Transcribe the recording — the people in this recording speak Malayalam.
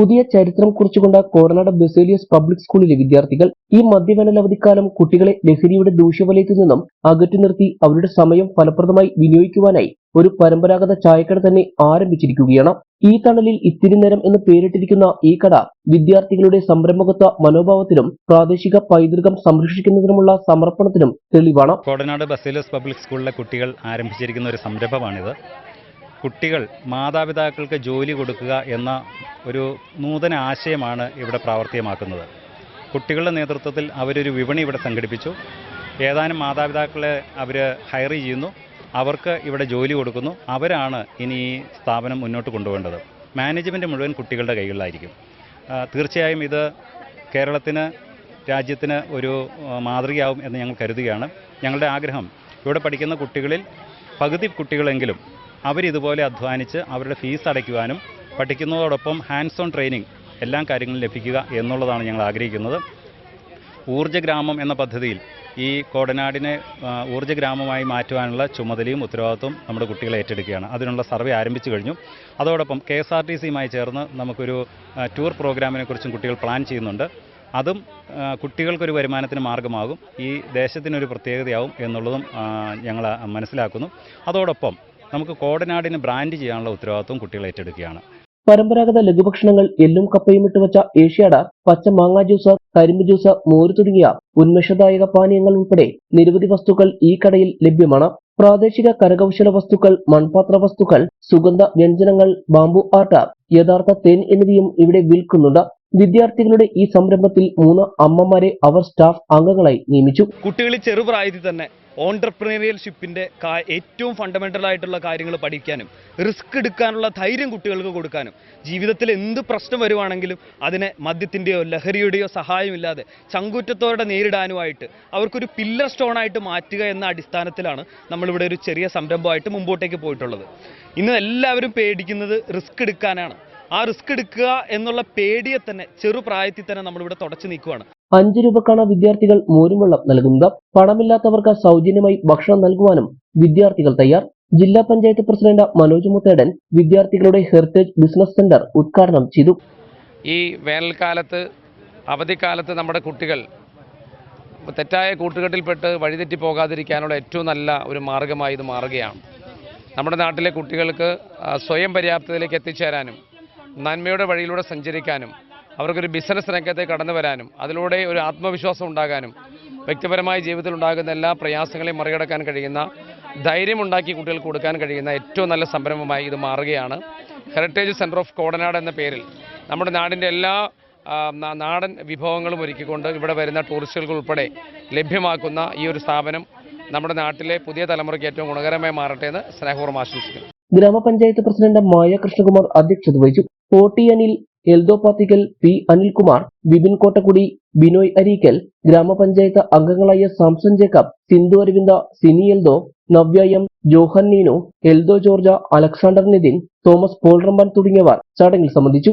പുതിയ ചരിത്രം കുറിച്ചുകൊണ്ട് കോർണാട് ബെസേലിയസ് പബ്ലിക് സ്കൂളിലെ വിദ്യാർത്ഥികൾ ഈ മദ്യവേനലവധിക്കാലം കുട്ടികളെ ലഹരിയുടെ ദൂഷ്യവലയത്തിൽ നിന്നും അകറ്റി നിർത്തി അവരുടെ സമയം ഫലപ്രദമായി വിനിയോഗിക്കുവാനായി ഒരു പരമ്പരാഗത ചായക്കട തന്നെ ആരംഭിച്ചിരിക്കുകയാണ്. ഈ തണലിൽ ഇത്തിരി നേരം എന്ന് പേരിട്ടിരിക്കുന്ന ഈ കട വിദ്യാർത്ഥികളുടെ സംരംഭകത്വ മനോഭാവത്തിലും പ്രാദേശിക പൈതൃകം സംരക്ഷിക്കുന്നതിനുമുള്ള സമർപ്പണത്തിനും തെളിവാണ്. കോടനാട് ബസേലസ് പബ്ലിക് സ്കൂളിലെ കുട്ടികൾ ആരംഭിച്ചിരിക്കുന്ന ഒരു സംരംഭമാണിത്. കുട്ടികൾ മാതാപിതാക്കൾക്ക് ജോലി കൊടുക്കുക എന്ന ഒരു നൂതന ആശയമാണ് ഇവിടെ പ്രാവർത്തികമാക്കുന്നത്. കുട്ടികളുടെ നേതൃത്വത്തിൽ അവരൊരു വിപണി ഇവിടെ സംഘടിപ്പിച്ചു. ഏതാനും മാതാപിതാക്കളെ അവർ ഹയർ ചെയ്യുന്നു. അവർക്ക് ഇവിടെ ജോലി കൊടുക്കുന്നു. അവരാണ് ഇനി ഈ സ്ഥാപനം മുന്നോട്ട് കൊണ്ടുപോകേണ്ടത്. മാനേജ്മെന്റ് മുഴുവൻ കുട്ടികളുടെ കൈകളിലായിരിക്കും. തീർച്ചയായും ഇത് കേരളത്തിന് രാജ്യത്തിന് ഒരു മാതൃകയാവും എന്ന് ഞങ്ങൾ കരുതുകയാണ്. ഞങ്ങളുടെ ആഗ്രഹം ഇവിടെ പഠിക്കുന്ന കുട്ടികളിൽ പകുതി കുട്ടികളെങ്കിലും അവരിതുപോലെ അധ്വാനിച്ച് അവരുടെ ഫീസ് അടയ്ക്കുവാനും പഠിക്കുന്നതോടൊപ്പം ഹാൻഡ്സ് ഓൺ ട്രെയിനിങ് എല്ലാ കാര്യങ്ങളും ലഭിക്കുക എന്നുള്ളതാണ് ഞങ്ങൾ ആഗ്രഹിക്കുന്നത്. ഊർജഗ്രാമം എന്ന പദ്ധതിയിൽ ഈ കോടനാടിനെ ഊർജഗ്രാമമായി ഊർജ ഗ്രാമമായി മാറ്റുവാനുള്ള ചുമതലയും ഉത്തരവാദിത്വം നമ്മുടെ കുട്ടികളെ ഏറ്റെടുക്കുകയാണ്. അതിനുള്ള സർവേ ആരംഭിച്ചു കഴിഞ്ഞു. അതോടൊപ്പം കെ എസ് ആർ ടി സിയുമായി ചേർന്ന് നമുക്കൊരു ടൂർ പ്രോഗ്രാമിനെ കുറിച്ചും കുട്ടികൾ പ്ലാൻ ചെയ്യുന്നുണ്ട്. അതും കുട്ടികൾക്കൊരു വരുമാനത്തിന് മാർഗമാകും. ഈ ദേശത്തിനൊരു പ്രത്യേകതയാവും എന്നുള്ളതും ഞങ്ങൾ മനസ്സിലാക്കുന്നു. അതോടൊപ്പം നമുക്ക് കോടനാടിന് ബ്രാൻഡ് ചെയ്യാനുള്ള ഉത്തരവാദിത്വം കുട്ടികൾ ഏറ്റെടുക്കുകയാണ്. പരമ്പരാഗത ലഘുഭക്ഷണങ്ങൾ എല്ലും കപ്പയും ഇട്ട് വെച്ച ഏഷ്യാട പച്ച മാങ്ങാ ജ്യൂസ് കരിമ്പ് ജ്യൂസ് മോര് തുടങ്ങിയ ഉന്മേഷദായക പാനീയങ്ങൾ ഉൾപ്പെടെ നിരവധി വസ്തുക്കൾ ഈ കടയിൽ ലഭ്യമാണ്. പ്രാദേശിക കരകൗശല വസ്തുക്കൾ മൺപാത്ര വസ്തുക്കൾ സുഗന്ധ വ്യഞ്ജനങ്ങൾ ബാംബു ആർട്ട് യഥാർത്ഥ തേൻ എന്നിവയും ഇവിടെ വിൽക്കുന്നുണ്ട്. വിദ്യാർത്ഥികളുടെ ഈ സംരംഭത്തിൽ മൂന്ന് അമ്മമാരെ അവർ സ്റ്റാഫ് അംഗങ്ങളായി നിയമിച്ചു. കുട്ടികളിൽ ചെറുപ്രായത്തിൽ തന്നെ ഓണ്ടർപ്രണറിയൽഷിപ്പിന്റെ ഏറ്റവും ഫണ്ടമെന്റൽ ആയിട്ടുള്ള കാര്യങ്ങൾ പഠിക്കാനും റിസ്ക് എടുക്കാനുള്ള ധൈര്യം കുട്ടികൾക്ക് കൊടുക്കാനും ജീവിതത്തിൽ എന്ത് പ്രശ്നം വരുവാണെങ്കിലും അതിനെ മദ്യത്തിന്റെയോ ലഹരിയുടെയോ സഹായമില്ലാതെ ചങ്കൂറ്റത്തോടെ നേരിടാനുമായിട്ട് അവർക്കൊരു പില്ലർ സ്റ്റോണായിട്ട് മാറ്റുക എന്ന അടിസ്ഥാനത്തിലാണ് നമ്മളിവിടെ ഒരു ചെറിയ സംരംഭമായിട്ട് മുമ്പോട്ടേക്ക് പോയിട്ടുള്ളത്. ഇന്ന് എല്ലാവരും പേടിക്കുന്നത് റിസ്ക് എടുക്കാനാണ്. ആ റിസ്ക് എടുക്കുക എന്നുള്ള പേടിയെ തന്നെ ചെറുപ്രായത്തിൽ തന്നെ നമ്മളിവിടെ തുടച്ചു നീക്കുവാണ്. അഞ്ച് രൂപക്കാണ് വിദ്യാർത്ഥികൾ മോരും വെള്ളം നൽകുന്നത്. പണമില്ലാത്തവർക്ക് സൗജന്യമായി ഭക്ഷണം നൽകുവാനും വിദ്യാർത്ഥികൾ തയ്യാർ. ജില്ലാ പഞ്ചായത്ത് പ്രസിഡന്റ് മനോജ് മുത്തേടൻ വിദ്യാർത്ഥികളുടെ ഹെറിറ്റേജ് ബിസിനസ് സെന്റർ ഉദ്ഘാടനം ചെയ്തു. ഈ വേനൽക്കാലത്ത് അവധിക്കാലത്ത് നമ്മുടെ കുട്ടികൾ തെറ്റായ കൂട്ടുകെട്ടിൽപ്പെട്ട് വഴിതെറ്റി പോകാതിരിക്കാനുള്ള ഏറ്റവും നല്ല ഒരു മാർഗമായി ഇത് മാറുകയാണ്. നമ്മുടെ നാട്ടിലെ കുട്ടികൾക്ക് സ്വയം പര്യാപ്തതയിലേക്ക് എത്തിച്ചേരാനും നന്മയുടെ വഴിയിലൂടെ സഞ്ചരിക്കാനും അവർക്കൊരു ബിസിനസ് രംഗത്തെ കടന്നു വരാനും അതിലൂടെ ഒരു ആത്മവിശ്വാസം ഉണ്ടാകാനും വ്യക്തിപരമായ ജീവിതത്തിൽ ഉണ്ടാകുന്ന എല്ലാ പ്രയാസങ്ങളെയും മറികടക്കാൻ കഴിയുന്ന ധൈര്യമുണ്ടാക്കി കുട്ടികൾക്ക് കൊടുക്കാൻ കഴിയുന്ന ഏറ്റവും നല്ല സംരംഭമായി ഇത് മാറുകയാണ്. ഹെറിറ്റേജ് സെന്റർ ഓഫ് കോടനാട് എന്ന പേരിൽ നമ്മുടെ നാടിന്റെ എല്ലാ നാടൻ വിഭവങ്ങളും ഒരുക്കിക്കൊണ്ട് ഇവിടെ വരുന്ന ടൂറിസ്റ്റുകൾക്ക് ഉൾപ്പെടെ ലഭ്യമാക്കുന്ന ഈ ഒരു സ്ഥാപനം നമ്മുടെ നാട്ടിലെ പുതിയ തലമുറയ്ക്ക് ഏറ്റവും ഗുണകരമായി മാറട്ടെ എന്ന് സ്നേഹപൂർവം ആശംസിക്കുന്നു. ഗ്രാമപഞ്ചായത്ത് പ്രസിഡന്റ് മായ കൃഷ്ണകുമാർ അധ്യക്ഷത വഹിച്ചു. അനിൽ എൽദോ പാത്തിക്കൽ പി. അനിൽകുമാർ ബിബിൻ കോട്ടക്കുടി ബിനോയ് അരീക്കൽ ഗ്രാമപഞ്ചായത്ത് അംഗങ്ങളായ Samson Jacob Sindhu Aravinda Sini Eldho Navya M Johan Neenu Eldho George Alexander Nithin Thomas Paulrampan തുടങ്ങിയവർ ചടങ്ങിൽ സംബന്ധിച്ചു.